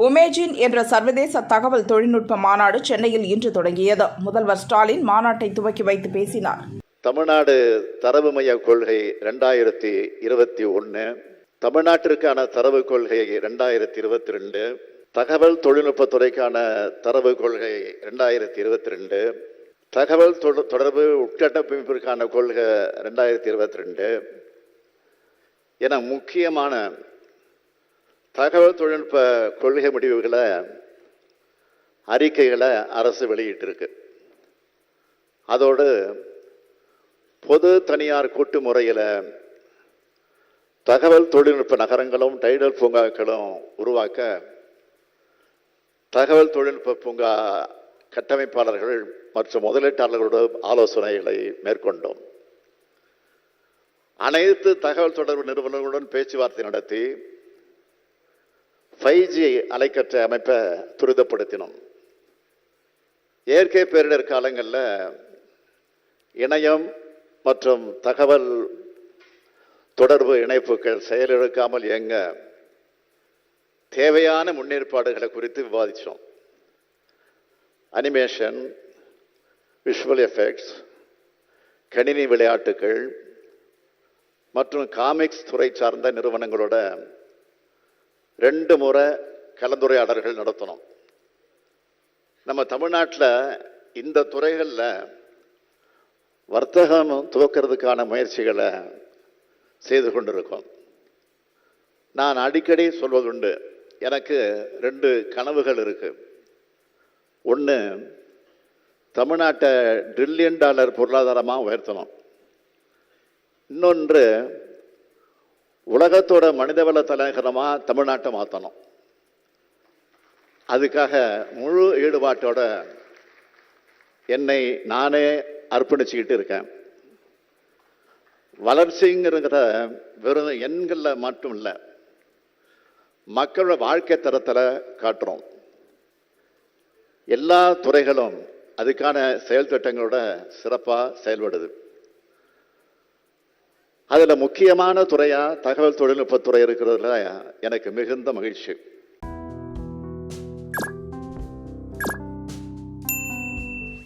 உமேஜின் என்ற சர்வதேச தகவல் தொழில்நுட்ப மாநாடு சென்னையில் இன்று தொடங்கியது. முதல்வர் ஸ்டாலின் மாநாட்டை துவக்கி வைத்து பேசினார். தமிழ்நாடு தரவு மைய கொள்கை ரெண்டாயிரத்தி இருபத்தி ஒன்று தமிழ்நாட்டிற்கான தரவு கொள்கை ரெண்டாயிரத்தி இருபத்தி ரெண்டு தகவல் தொழில்நுட்பத்துறைக்கான தரவு கொள்கை ரெண்டாயிரத்தி இருபத்தி ரெண்டு தகவல் தொட- தொடர்பு உட்கட்டமைப்பிற்கான கொள்கை ரெண்டாயிரத்தி இருபத்தி ரெண்டு என முக்கியமான தகவல் தொழில்நுட்ப கொள்கை முடிவுகளை அறிக்கைகளை அரசு வெளியிட்டிருக்கு. அதோடு பொது தனியார் கூட்டு முறையில் தகவல் தொழில்நுட்ப நகரங்களும் டைடல் பூங்காக்களும் உருவாக்க தகவல் தொழில்நுட்ப பூங்கா கட்டமைப்பாளர்கள் மற்றும் முதலீட்டாளர்களோட ஆலோசனைகளை மேற்கொண்டோம். அனைத்து தகவல் தொடர்பு நிறுவனங்களுடன் பேச்சுவார்த்தை நடத்தி ஃபைவ் ஜி அலைக்கற்ற அமைப்பை துரிதப்படுத்தினோம். இயற்கை பேரிடர் காலங்களில் இணையம் மற்றும் தகவல் தொடர்பு இணைப்புகள் செயலிழக்காமல் இயங்க தேவையான முன்னேற்பாடுகளை குறித்து விவாதித்தோம் அனிமேஷன் விஷுவல் எஃபெக்ட்ஸ் கணினி விளையாட்டுகள் மற்றும் காமிக்ஸ் துறை சார்ந்த நிறுவனங்களோட ரெண்டு முறை கலந்துரையாடல்கள் நடத்தணும். நம்ம தமிழ்நாட்டில் இந்த துறைகளில் வர்த்தகம் துவக்கிறதுக்கான முயற்சிகளை செய்து கொண்டிருக்கோம். நான் அடிக்கடி சொல்வதுண்டு எனக்கு ரெண்டு கனவுகள் இருக்குது ஒன்று தமிழ்நாட்டை ட்ரில்லியன் டாலர் பொருளாதாரமாக உயர்த்தணும். இன்னொன்று உலகத்தோட மனிதவள தலைநகரமாக தமிழ்நாட்டை மாற்றணும் அதுக்காக முழு ஈடுபாட்டோட என்னை நானே அர்ப்பணிச்சுக்கிட்டு இருக்கேன். வளர்ச்சிங்கிறத வெறும் எண்களில் மட்டும் இல்லை மக்களோட வாழ்க்கை தரத்தில் காட்டுறோம். எல்லா துறைகளும் அதுக்கான செயல் திட்டங்களோட சிறப்பாக செயல்படுது. அதில் முக்கியமான துறையாக தகவல் தொழில்நுட்பத்துறை இருக்கிறதுல எனக்கு மிகுந்த மகிழ்ச்சி.